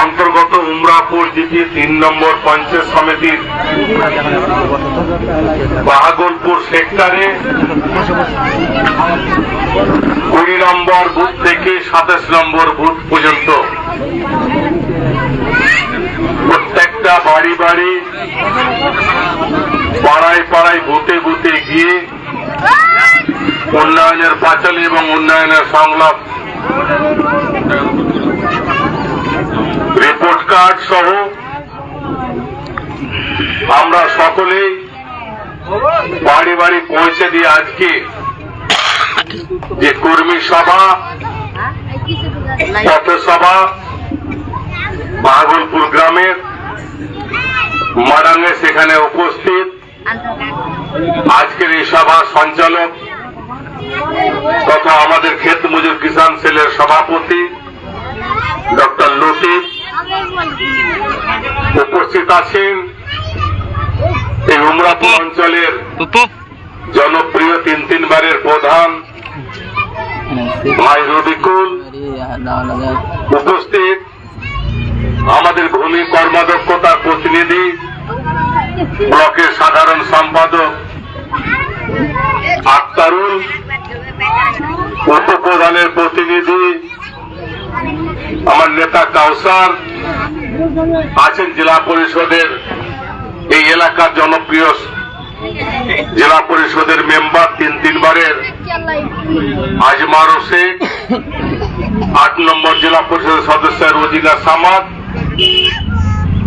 অন্তর্গত উমরাপুর জিপি তিন নম্বর পঞ্চায়েত সমিতির বাহাগলপুর সেক্টরে কুড়ি নম্বর বুথ থেকে সাতাশ নম্বর বুথ পর্যন্ত। প্রত্যেকটা বাড়ি বাড়ি, পাড়ায় পাড়ায়, বুথে বুথে গিয়ে উন্নয়নের পাঁচালী এবং উন্নয়নের সংলাপ কার্ড সহ আমরা সকলেই বাড়ি বাড়ি পৌঁছে দিয়ে আজকে। যে কর্মী সভা, পথসভা বাহাগলপুর গ্রামের মাডাঙ্গে সেখানে উপস্থিত। আজকের এই সভা সঞ্চালক তথা আমাদের ক্ষেত মজুর কিষাণ সেলের সভাপতি ডক্টর লতিফ উপস্থিত আছেন এই উমরাপুর অঞ্চলের জনপ্রিয় তিন তিনবারের প্রধান ভাই রবিকুল। উপস্থিত আমাদের ভূমি কর্মদক্ষতার প্রতিনিধি, ব্লকের সাধারণ সম্পাদক আক্তারুল উপপ্রধানের প্রতিনিধি আমার নেতা কাউসার আছেন জেলা পরিষদের এই এলাকার জনপ্রিয় জেলা পরিষদের মেম্বার তিন তিনবারের আজমারো শেখ আট নম্বর জেলা পরিষদের সদস্য রোজিনা সামাদ,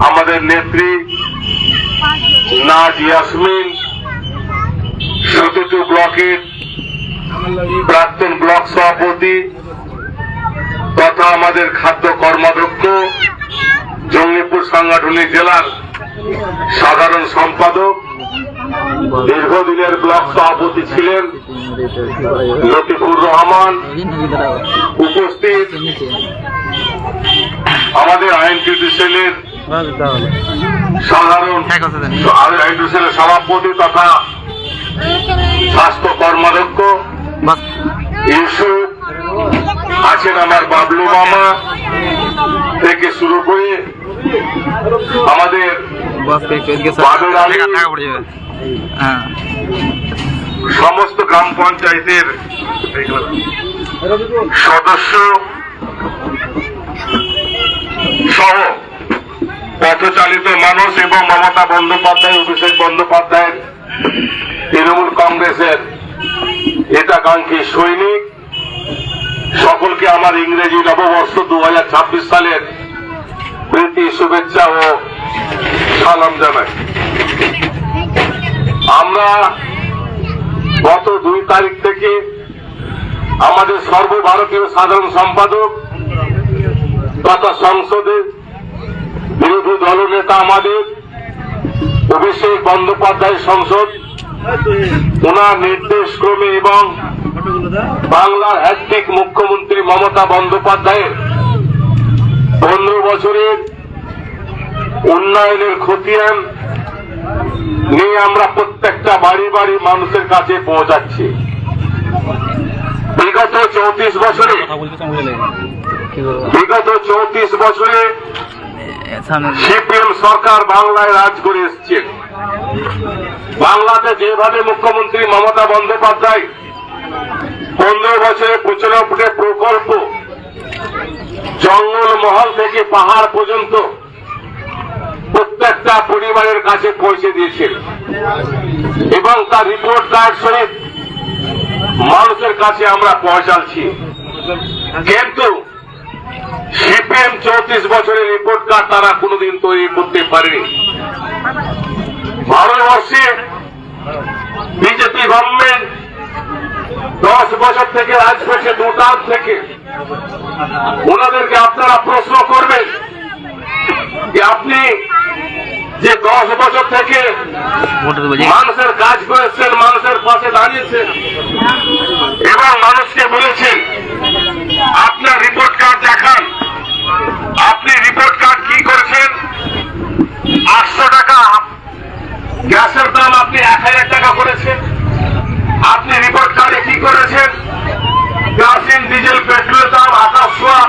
আমাদের নেত্রী নাজ ইয়াসমিন সতীটু ব্লকের প্রাক্তন ব্লক সভাপতি তথা আমাদের খাদ্য কর্মাধ্যক্ষ জঙ্গিপুর সাংগঠনিক জেলার সাধারণ সম্পাদক দীর্ঘদিনের ব্লক সভাপতি ছিলেন লতিফুর রহমান। উপস্থিত আমাদের আইন সেলের সাধারণ আইন সেলের সভাপতি তথা স্বাস্থ্য কর্মাধ্যক্ষ ইউসুফ আছেন আমার বাবলু মামা থেকে শুরু করে আমাদের সমস্ত গ্রাম পঞ্চায়েতের সদস্য সহ পথচালিত মানুষ এবং মমতা বন্দ্যোপাধ্যায়, অভিষেক বন্দ্যোপাধ্যায়ের, তৃণমূল কংগ্রেসের হিতাকাঙ্ক্ষী সৈনিক সকলকে আমার ইংরেজি নববর্ষ দু হাজার ছাব্বিশ সালের প্রীতি শুভেচ্ছা ও সালাম জানাই। আমরা গত দুই তারিখ থেকে আমাদের সর্বভারতীয় সাধারণ সম্পাদক তথা সংসদের বিরোধী দলনেতা আমাদের অভিষেক বন্দ্যোপাধ্যায় সংসদ ওনার নির্দেশ ক্রমে এবং বাংলার হ্যাট্রিক মুখ্যমন্ত্রী মমতা বন্দ্যোপাধ্যায়ের পনেরো বছরের উন্নয়নের খতিয়ান নিয়ে আমরা প্রত্যেকটা বাড়ি বাড়ি মানুষের কাছে পৌঁছাচ্ছি। বিগত চৌত্রিশ বছরে বিগত চৌত্রিশ বছরে সিপিএম সরকার বাংলায় রাজ করে এসছে। বাংলাতে যেভাবে মুখ্যমন্ত্রী মমতা বন্দ্যোপাধ্যায় পনেরো বছরে পঁচানব্বই প্রকল্প। জঙ্গল মহল থেকে পাহাড় পর্যন্ত প্রত্যেকটা পরিবারের কাছে পৌঁছে দিয়েছেন এবং তার রিপোর্ট কার্ড সহিত মানুষের কাছে আমরা পৌঁছাচ্ছি। কিন্তু সিপিএম চৌত্রিশ বছরের রিপোর্ট কার্ড তারা কোনোদিন তৈরি করতে পারেনি। ভারতবর্ষে বিজেপি গভর্নমেন্ট দশ বছর থেকে আজ থেকে দুটার থেকে। ওনাদেরকে আপনারা প্রশ্ন করবেন যে আপনি যে দশ বছর থেকে মানুষের কাজ করেছেন মানুষের পাশে দাঁড়িয়েছেন এবং মানুষকে বলেছেন আপনার রিপোর্ট কার্ড দেখান আপনি রিপোর্ট কার্ড কি করেছেন আটশো টাকা গ্যাসের দাম আপনি এক হাজার টাকা করেছেন আপনি রিপোর্ট কার্ডে কি করেছেন কেরোসিন ডিজেল পেট্রোলের দাম আকাশ ছোঁয়া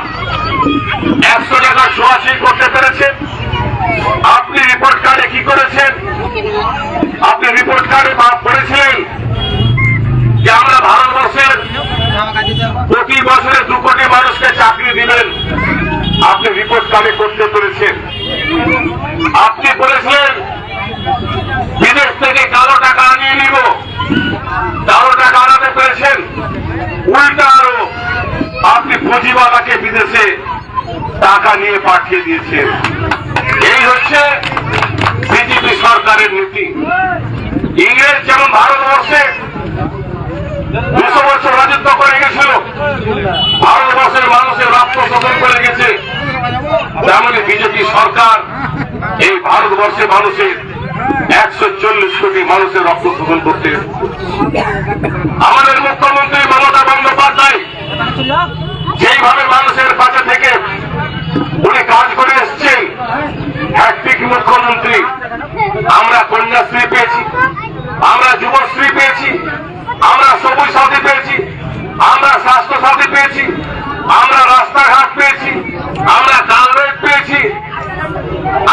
আপনি রিপোর্ট কার্ডে করতে পেরেছেন আপনি বলেছিলেন বিদেশ থেকে কালো টাকা আনিয়ে নিব কালো টাকা আনাতে পেরেছেন উল্টা আরও আপনি পুঁজিওয়ালাকে বিদেশে টাকা নিয়ে পাঠিয়ে দিয়েছেন এই হচ্ছে বিজেপি সরকারের নীতি। ইংরেজ যেমন ভারতবর্ষে দুশো বছর রাজত্ব করে গেছিল, ভারতবর্ষের মানুষের রক্ত শোষণ করে গেছে, তেমনি বিজেপি সরকার এই ভারতবর্ষের মানুষের একশো চল্লিশ কোটি মানুষের রক্ত শোষণ করতে আমাদের মুখ্যমন্ত্রী মমতা বন্দ্যোপাধ্যায় যেইভাবে মানুষের কাছে থেকে উনি কাজ করে এসছেন হ্যাট্রিক মুখ্যমন্ত্রী আমরা কন্যাশ্রী পেয়েছি আমরা যুবশ্রী পেয়েছি আমরা সবুজ সাথী পেয়েছি আমরা স্বাস্থ্য সাথী পেয়েছি আমরা রাস্তাঘাট পেয়েছি আমরা কালরেট পেয়েছি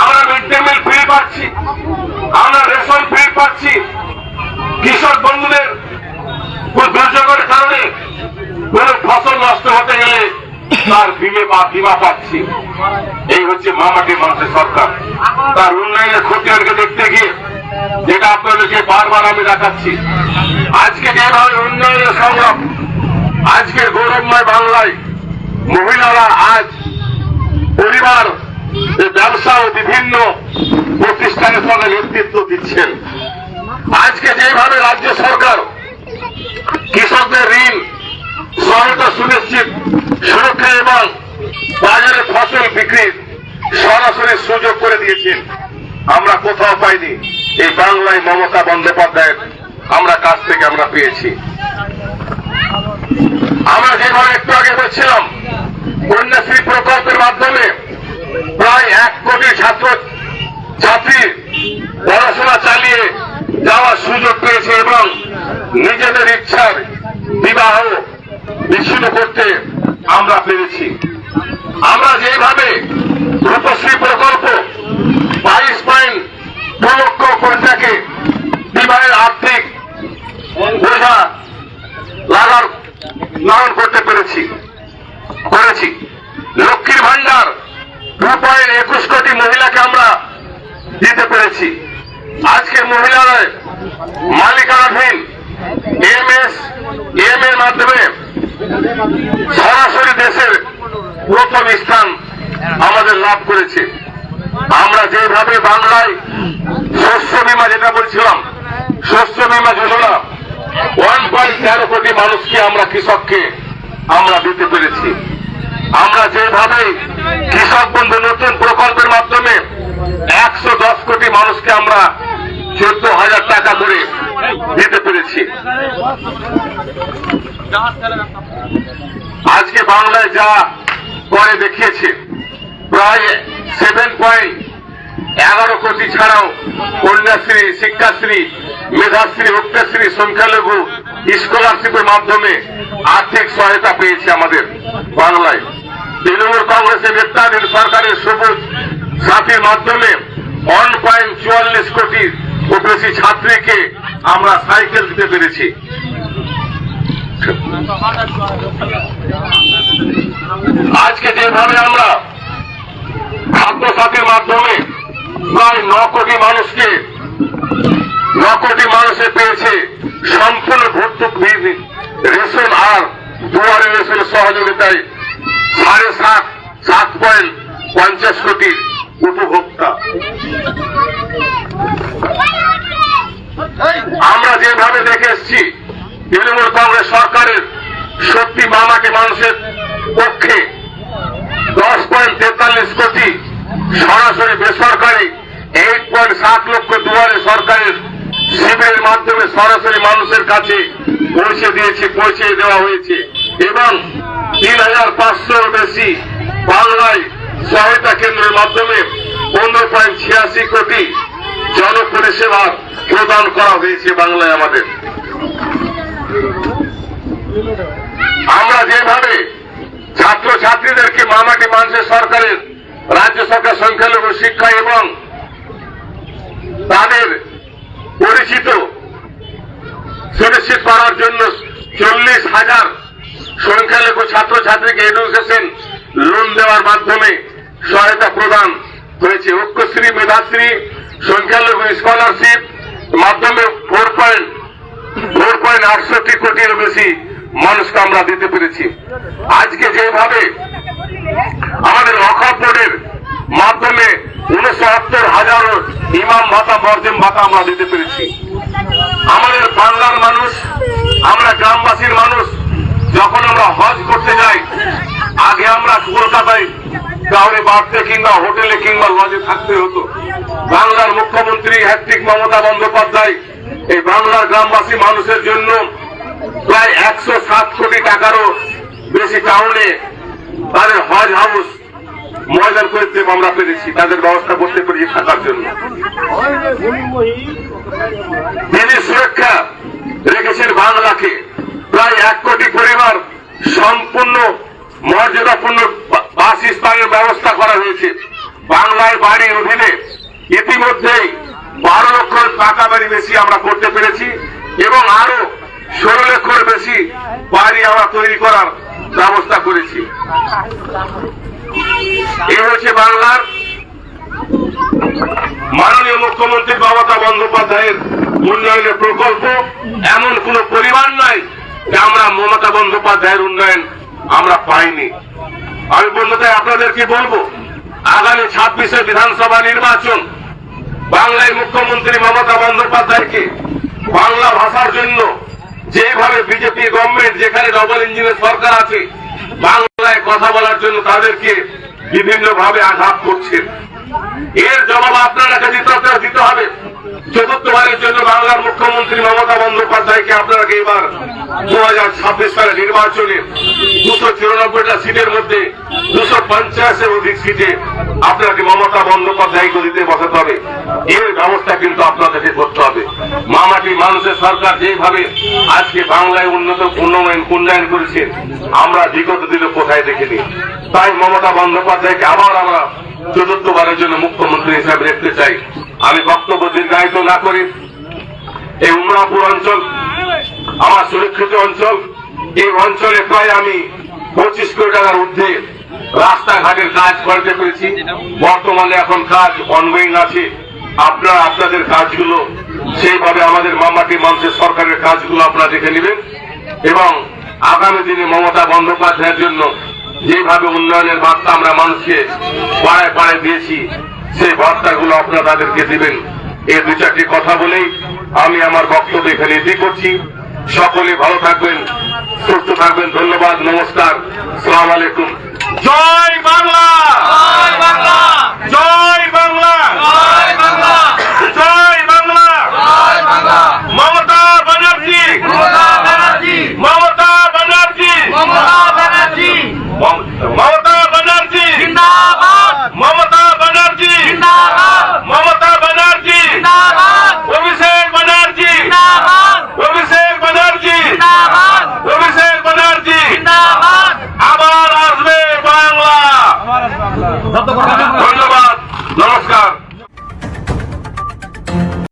আমরা মিড ডে মিল ফ্রি পাচ্ছি আমরা রেশন ফ্রি পাচ্ছি কৃষক বন্ধুদের কোন দুর্যোগের কারণে কোন ফসল নষ্ট হতে গেলে তার বিমে বা বিমা পাচ্ছি এই হচ্ছে মামাটি মানুষের সরকার। তার উন্নয়নের খতিয়ানকে দেখতে গিয়ে যেটা আপনাদেরকে বারবার আমি দেখাচ্ছি। আজকে যেভাবে উন্নয়নের সংগ্রাম, আজকের গৌরবময় বাংলায় মহিলারা আজ পরিবার ব্যবসা ও বিভিন্ন প্রতিষ্ঠানের সঙ্গে নেতৃত্ব দিচ্ছেন। আজকে যেভাবে রাজ্য সরকার কৃষকদের ঋণ, সহায়তা সুনিশ্চিত সুরক্ষা এবং বাজারে ফসল বিক্রির সরাসরি সুযোগ করে দিয়েছেন। আমরা কোথাও পাইনি। এই বাংলায় মমতা বন্দ্যোপাধ্যায়ের আমরা কাছ থেকে আমরা পেয়েছি। আমরা যেভাবে একটু আগে বলছিলাম, কন্যাশ্রী প্রকল্পের মাধ্যমে প্রায় এক কোটি ছাত্র ছাত্রী পড়াশোনা চালিয়ে যাওয়ার সুযোগ পেয়েছে এবং নিজেদের ইচ্ছার বিবাহ বিচ্ছিন্ন করতে আমরা পেরেছি। আমরা যেভাবে রূপশ্রী প্রকল্প বাইশ পয়েন্ট দু লক্ষ কন্যাকে বিবাহের আর্থিক বোঝা লাগার লালন করতে পেরেছি। করেছি। লক্ষ্মীর ভান্ডার দু পয়েন্ট একুশ কোটি মহিলাকে আমরা দিতে পেরেছি। আজকের মহিলারা মালিকানাধীন এম এস, এম এর মাধ্যমে সরাসরি দেশের প্রথম স্থান আমাদের লাভ করেছে। আমরা যেভাবে বাংলায় শস্য বীমা যেটা বলছিলাম, শস্য বীমা যোজনা ওয়ান পয়েন্ট তেরো কোটি মানুষকে আমরা কৃষককে আমরা দিতে পেরেছি। আমরা যেভাবে কৃষক বন্ধু নতুন প্রকল্পের মাধ্যমে একশো দশ কোটি মানুষকে আমরা চোদ্দ হাজার টাকা করে দিতে পেরেছি। আজকে বাংলায় যা করে দেখিয়েছে, প্রায় সেভেন পয়েন্ট এগারো কোটি ছাড়াও কন্যাশ্রী, শিক্ষাশ্রী, মেধাশ্রী উক্তাশ্রী সংখ্যালঘু স্কলারশিপের মাধ্যমে আর্থিক সহায়তা পেয়েছে আমাদের বাংলায়। তৃণমূল কংগ্রেসের নেতৃত্বাধীন সরকারের সবুজ সাথীর মাধ্যমে ওয়ান পয়েন্ট চুয়াল্লিশ কোটির ও বেশি ছাত্রীকে আমরা সাইকেল দিতে পেরেছি। আজকে যেভাবে আমরা খাদ্য সাথীর মাধ্যমে প্রায় ন কোটি মানুষকে, ন কোটি মানুষে পেয়েছে সম্পূর্ণ ভর্তুক রেশন আর দুয়ারে রেশনের সহযোগিতায় সাড়ে সাত সাত পয়েন্ট পঞ্চাশ কোটির উপভোক্তা। আমরা যেভাবে দেখে এসছি তৃণমূল কংগ্রেস সরকারের সত্যি মামাকে মানুষের পক্ষে দশ পয়েন্ট তেতাল্লিশ কোটি সরাসরি বেসরকারি এইট পয়েন্ট সাত লক্ষ দুয়ারে সরকারের শিবিরের মাধ্যমে সরাসরি মানুষের কাছে পৌঁছে দিয়েছে, পৌঁছে দেওয়া হয়েছে। এবং তিন হাজার পাঁচশোর বেশি বাংলায় সহায়তা কেন্দ্রের মাধ্যমে পনেরো পয়েন্ট ছিয়াশি কোটি জনপরিষেবা প্রদান করা হয়েছে বাংলায় আমাদের। আমরা যেভাবে ছাত্র ছাত্রীদেরকে মামাটি মানুষের সরকারের রাজ্য সরকার সংখ্যালঘু শিক্ষা এবং তাদের পরিচিত সুনিশ্চিত করার জন্য চল্লিশ হাজার সংখ্যালঘু ছাত্র ছাত্রীকে এডুকেশন লোন দেওয়ার মাধ্যমে সহায়তা প্রদান হয়েছে। ঐক্যশ্রী, মেধাশ্রী, সংখ্যালঘু স্কলারশিপ মাধ্যমে ফোর পয়েন্ট ফোর পয়েন্ট আটষট্টি কোটির বেশি মানুষকে আমরা দিতে পেরেছি। আজকে যেভাবে আমাদের অখাপ বোর্ডের মাধ্যমে উনসত্তর হাজার ইমাম ভাতা মর্জিম ভাতা আমরা দিতে পেরেছি। আমাদের বাংলার মানুষ, আমরা গ্রামবাসীর মানুষ, যখন আমরা হজ করতে যাই, আগে আমরা কলকাতায় কাউরে বাড়তে কিংবা হোটেলে কিংবা লজে থাকতে হতো। বাংলার মুখ্যমন্ত্রী হ্যাট্রিক মমতা বন্দ্যোপাধ্যায় এই বাংলার গ্রামবাসী মানুষের জন্য প্রায় একশো সাত কোটি টাকারও বেশি টাউনে তাদের হজ হাউস ময়দান করতে আমরা পেরেছি তাদের ব্যবস্থা করতে পেরেছি থাকার জন্য। তিনি সুরক্ষা রেখেছেন বাংলাকে। প্রায় এক কোটি পরিবার সম্পূর্ণ, মর্যাদাপূর্ণ বাসস্থানের ব্যবস্থা করা হয়েছে। বাংলায় বাড়ির অধীনে ইতিমধ্যেই বারো লক্ষ পাকা বাড়ি বেশি আমরা করতে পেরেছি এবং আরও ষোলো লক্ষর বেশি বাড়ি আমরা তৈরি করার ব্যবস্থা করেছি। এই হচ্ছে বাংলার মাননীয় মুখ্যমন্ত্রী মমতা বন্দ্যোপাধ্যায়ের উন্নয়নের প্রকল্প। এমন কোন পরিমাণ নাই যে আমরা মমতা বন্দ্যোপাধ্যায়ের উন্নয়ন আমরা পাইনি। আমি বন্ধুদের আপনাদেরকে বলব? আগামী ছাব্বিশে বিধানসভা নির্বাচন, বাংলায় মুখ্যমন্ত্রী মমতা বন্দ্যোপাধ্যায়কে বাংলা ভাষার জন্য যেভাবে বিজেপি গভর্নমেন্ট যেখানে ডবল ইঞ্জিনের সরকার আছে, বাংলায় কথা বলার জন্য তাদেরকে বিভিন্ন ভাবে আঘাত করছেন এর জবাব আপনারা কাছে দিতে হবে চতুর্থবারের জন্য বাংলার মুখ্যমন্ত্রী মমতা বন্দ্যোপাধ্যায়কে আপনাকে এবার দু হাজার ছাব্বিশ নির্বাচনে দুশো চুরানব্বইটা সিটের মধ্যে দুশো পঞ্চাশের অধিক সিটে আপনাকে মমতা দিতে বসাতে হবে। এর ব্যবস্থা কিন্তু আপনাদেরকে করতে হবে। মামাটি মানুষের সরকার যেভাবে আজকে বাংলায় উন্নত উন্নয়ন উন্নয়ন করেছে, আমরা বিগত দিনে কোথায় দেখিনি। তাই মমতা বন্দ্যোপাধ্যায়কে আবার আমরা চতুর্থবারের জন্য মুখ্যমন্ত্রী হিসাবে দেখতে চাই। আমি বক্তব্য দীর্ঘায়িত না করি এই উমরাপুর অঞ্চল, আমার সুরক্ষিত অঞ্চল, এই অঞ্চলে প্রায় আমি পঁচিশ কোটি টাকার ঊর্ধ্বে রাস্তাঘাটের কাজ করতে পেরেছি। বর্তমানে এখন কাজ অনগোয়িং আছে। আপনারা, আপনাদের কাজগুলো সেইভাবে আমাদের মামাটি মানুষের সরকারের কাজগুলো আপনারা দেখে নেবেন। এবং আগামী দিনে মমতা বন্দ্যোপাধ্যায়ের জন্য যেভাবে উন্নয়নের বার্তা আমরা মানুষকে পাড়ায় পাড়ায় দিয়েছি, সেই বার্তাগুলো আপনারা তাদেরকে দিবেন। এই দু চারটি কথা বলেই আমি আমার বক্তব্য এখানে এটি করছি। সকলে ভালো থাকবেন সুস্থ থাকবেন ধন্যবাদ নমস্কার সালাম আলাইকুম। জয় বাংলা! জয় বাংলা! জয় বাংলা! জয় বাংলা! জয় বাংলা! মমতা ব্যানার্জি